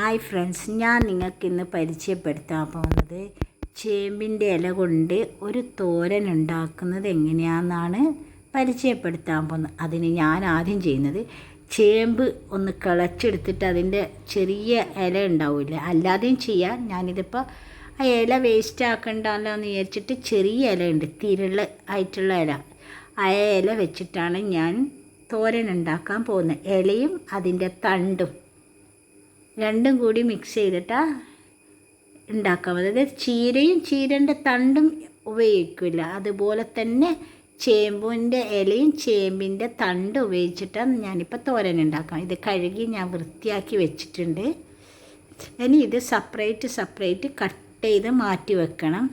Hi friends ഞാൻ നിങ്ങൾക്ക് ഇന്ന് പരിചയപ്പെടുത്താൻ പോകുന്നത് ചേമ്പിന്റെ ഇല കൊണ്ട് ഒരു തോരൻ ഉണ്ടാക്കുന്നത് എങ്ങനെയാണെന്നാണ് പരിചയപ്പെടുത്താൻ പോകുന്നത്. അതിന് ഞാൻ ആദ്യം ചെയ്യുന്നത് ചേമ്പ് ഒന്ന് കിളച്ചെടുത്തിട്ട് അതിന്റെ ചെറിയ ഇല ഉണ്ടാവില്ല അല്ലാതെയും ചെയ്യാം. ഞാനിതിപ്പോൾ ആ ഇല വേസ്റ്റ് ആക്കണ്ടല്ലോ എന്ന് വിചാരിച്ചിട്ട് ചെറിയ ഇല ഉണ്ട് തിരുള ആയിട്ടുള്ള ഇല. ആ ഇല വെച്ചിട്ടാണ് ഞാൻ തോരൻ ഉണ്ടാക്കാൻ പോകുന്നത്. ഇലയും അതിന്റെ തണ്ടും രണ്ടും കൂടി മിക്സ് ചെയ്തിട്ടാണ് ഉണ്ടാക്കാം അതായത് ചീരയും ചീരന്റെ തണ്ടും ഉപയോഗിക്കില്ല. അതുപോലെ തന്നെ ചേമ്പിന്റെ ഇലയും ചേമ്പിന്റെ തണ്ട് ഉപയോഗിച്ചിട്ടാണ് ഞാനിപ്പോൾ തോരൻ ഉണ്ടാക്കാം ഇത് കഴുകി ഞാൻ വൃത്തിയാക്കി വെച്ചിട്ടുണ്ട്. ഇനി ഇത് സെപ്പറേറ്റ് സെപ്പറേറ്റ് കട്ട് ചെയ്ത് മാറ്റി വെക്കണം.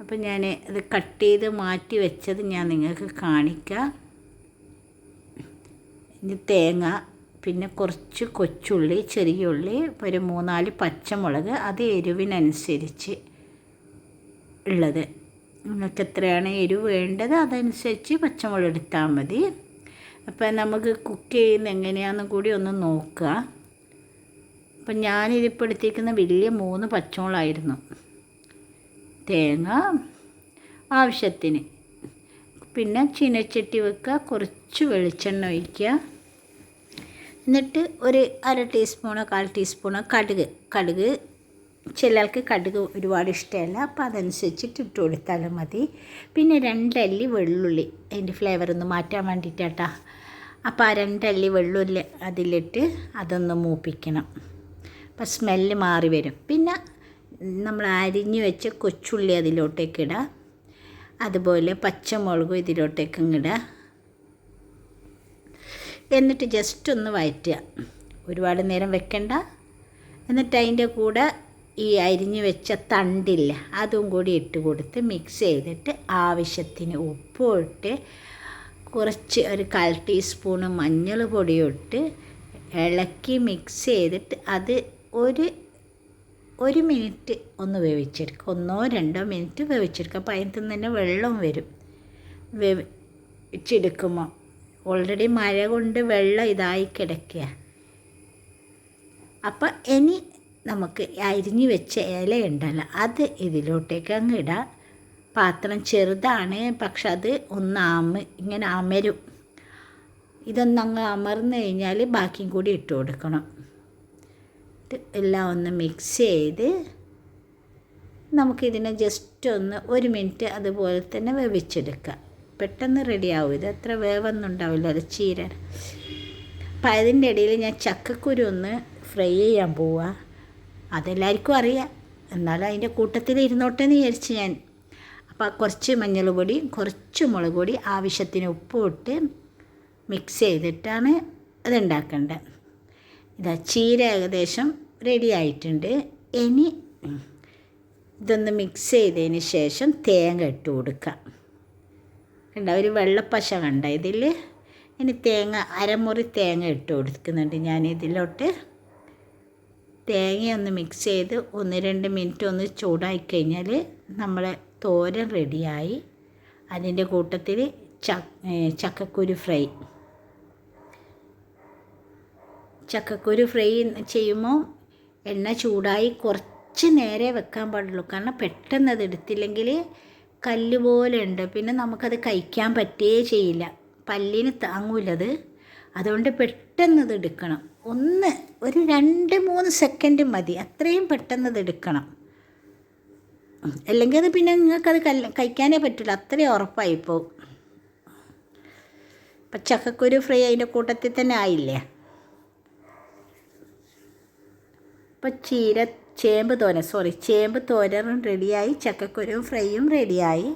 അപ്പം ഞാൻ ഇത് കട്ട് ചെയ്ത് മാറ്റി വെച്ചത് ഞാൻ നിങ്ങൾക്ക് കാണിക്കാം. ഇനി തേങ്ങ പിന്നെ കുറച്ച് കൊച്ചുള്ളി ചെറിയ ഉള്ളി ഒരു മൂന്നാൽ പച്ചമുളക് അത് എരിവിനനുസരിച്ച് ഉള്ളത്. നിങ്ങൾക്ക് എത്രയാണ് എരിവ് വേണ്ടത് അതനുസരിച്ച് പച്ചമുളക് എടുത്താൽ മതി. അപ്പം നമുക്ക് കുക്ക് ചെയ്യുന്ന എങ്ങനെയാണെന്ന് കൂടി ഒന്ന് നോക്കുക. അപ്പം ഞാനിതിപ്പോൾ എടുത്തിരിക്കുന്ന വലിയ മൂന്ന് പച്ചമുളകായിരുന്നു. തേങ്ങ ആവശ്യത്തിന്. പിന്നെ ചീനച്ചട്ടി വെക്കുക കുറച്ച് വെളിച്ചെണ്ണ ഒഴിക്കുക. എന്നിട്ട് ഒരു അര ടീസ്പൂണോ കാൽ ടീസ്പൂണോ കടുക്. കടുക് ചിലർക്ക് കടുക് ഒരുപാട് ഇഷ്ടമല്ല. അപ്പോൾ അതനുസരിച്ചിട്ട് ഇട്ട് കൊടുത്താലും മതി. പിന്നെ രണ്ടല്ലി വെള്ളുള്ളി. അതിന്റെ ഫ്ലേവർ ഒന്ന് മാറ്റാൻ വേണ്ടിയിട്ടാട്ടാ അപ്പോൾ ആ രണ്ടല്ലി വെള്ളുള്ളി അതിലിട്ട് അതൊന്ന് മൂപ്പിക്കണം. അപ്പോൾ സ്മെല്ല് മാറി വരും. പിന്നെ നമ്മൾ അരിഞ്ഞ് വെച്ച കൊച്ചുള്ളി അതിലോട്ടേക്ക് ഇടുക അതുപോലെ പച്ചമുളകും ഇതിലോട്ടേക്കും ഇടുക എന്നിട്ട് ജസ്റ്റ് ഒന്ന് വഴറ്റുക ഒരുപാട് നേരം വെക്കണ്ട. എന്നിട്ട് അതിന്റെ കൂടെ ഈ അരിഞ്ഞ് വെച്ച തണ്ടില്ല അതും കൂടി ഇട്ട് കൊടുത്ത് മിക്സ് ചെയ്തിട്ട് ആവശ്യത്തിന് ഉപ്പും ഇട്ട് കുറച്ച് ഒരു കാൽ ടീസ്പൂണ് മഞ്ഞൾ പൊടിയും ഇട്ട് ഇളക്കി മിക്സ് ചെയ്തിട്ട് അത് ഒരു ഒരു മിനിറ്റ് ഒന്ന് വേവിച്ചെടുക്കുക. ഒന്നോ രണ്ടോ മിനിറ്റ് വേവിച്ചെടുക്കുക. അപ്പോൾ അതിനകത്ത് തന്നെ വെള്ളം വരും. വേവിച്ചെടുക്കുമ്പോൾ ഓൾറെഡി മഴ കൊണ്ട് വെള്ളം ഇതായി കിടക്കുക അപ്പം ഇനി നമുക്ക് അരിഞ്ഞു വെച്ച ഇല ഉണ്ടല്ലോ അത് ഇതിലോട്ടേക്ക് അങ്ങ് ഇടാം. പാത്രം ചെറുതാണ് പക്ഷെ അത് ഒന്ന് അമ ഇങ്ങനെ അമരും. ഇതൊന്നങ്ങ് അമർന്നു കഴിഞ്ഞാൽ ബാക്കിയും കൂടി ഇട്ട് കൊടുക്കണം. എല്ലാം ഒന്ന് മിക്സ് ചെയ്ത് നമുക്കിതിനെ ജസ്റ്റ് ഒന്ന് ഒരു മിനിറ്റ് അതുപോലെ തന്നെ വേവിച്ചെടുക്കാം. പെട്ടെന്ന് റെഡിയാവും. ഇത് അത്ര വേവൊന്നും ഉണ്ടാവില്ല അത് ചീര അപ്പം അതിന്റെ ഇടയിൽ ഞാൻ ചക്കക്കുരു ഒന്ന് ഫ്രൈ ചെയ്യാൻ പോവുക അതെല്ലാവർക്കും അറിയാം. എന്നാലും അതിന്റെ കൂട്ടത്തിൽ ഇരുന്നോട്ടെ എന്ന് വിചാരിച്ച് ഞാൻ. അപ്പോൾ കുറച്ച് മഞ്ഞൾ പൊടി കുറച്ച് മുളക് പൊടി ആവശ്യത്തിന് ഉപ്പും ഇട്ട് മിക്സ് ചെയ്തിട്ടാണ് അതുണ്ടാക്കേണ്ടത് ഇതാ ചീര ഏകദേശം റെഡി ആയിട്ടുണ്ട്. ഇനി ഇതൊന്ന് മിക്സ് ചെയ്തതിന് ശേഷം തേങ്ങ ഇട്ട് കൊടുക്കാം. കണ്ട ഒരു വെള്ളപ്പശ കണ്ട ഇതിൽ ഇനി തേങ്ങ അരമുറി തേങ്ങ ഇട്ട് കൊടുക്കുന്നുണ്ട് ഞാൻ ഇതിലോട്ട്. തേങ്ങയൊന്ന് മിക്സ് ചെയ്ത് ഒന്ന് രണ്ട് മിനിറ്റ് ഒന്ന് ചൂടായി കഴിഞ്ഞാൽ നമ്മളെ തോരൻ റെഡിയായി. അതിന്റെ കൂട്ടത്തിൽ ചക്കക്കുരു ഫ്രൈ. ചക്കക്കുരു ഫ്രൈ ചെയ്യുമ്പോൾ എണ്ണ ചൂടായി കുറച്ച് നേരെ വെക്കാൻ പാടുള്ളൂ. കാരണം പെട്ടെന്ന് അത് എടുത്തില്ലെങ്കിൽ കല്ല് പോലെ ഉണ്ട് പിന്നെ നമുക്കത് കഴിക്കാൻ പറ്റേ ചെയ്യില്ല. പല്ലിന് താങ്ങൂലത്. അതുകൊണ്ട് പെട്ടെന്ന് ഇത് എടുക്കണം. ഒന്ന് ഒരു രണ്ട് മൂന്ന് സെക്കൻഡ് മതി. അത്രയും പെട്ടെന്ന് ഇത് എടുക്കണം. അല്ലെങ്കിൽ അത് പിന്നെ നിങ്ങൾക്കത് കല്ല കഴിക്കാനേ പറ്റില്ല അത്രയും ഉറപ്പായി പോകും ഇപ്പം ചക്കക്കുരു ഫ്രൈ അതിന്റെ കൂട്ടത്തിൽ തന്നെ ആയില്ലേ? ഇപ്പം ചീര ചേമ്പ് തോരൻ. സോറി ചേമ്പ് തോരനും റെഡിയായി ചക്കക്കുരുവും ഫ്രൈയും റെഡിയായി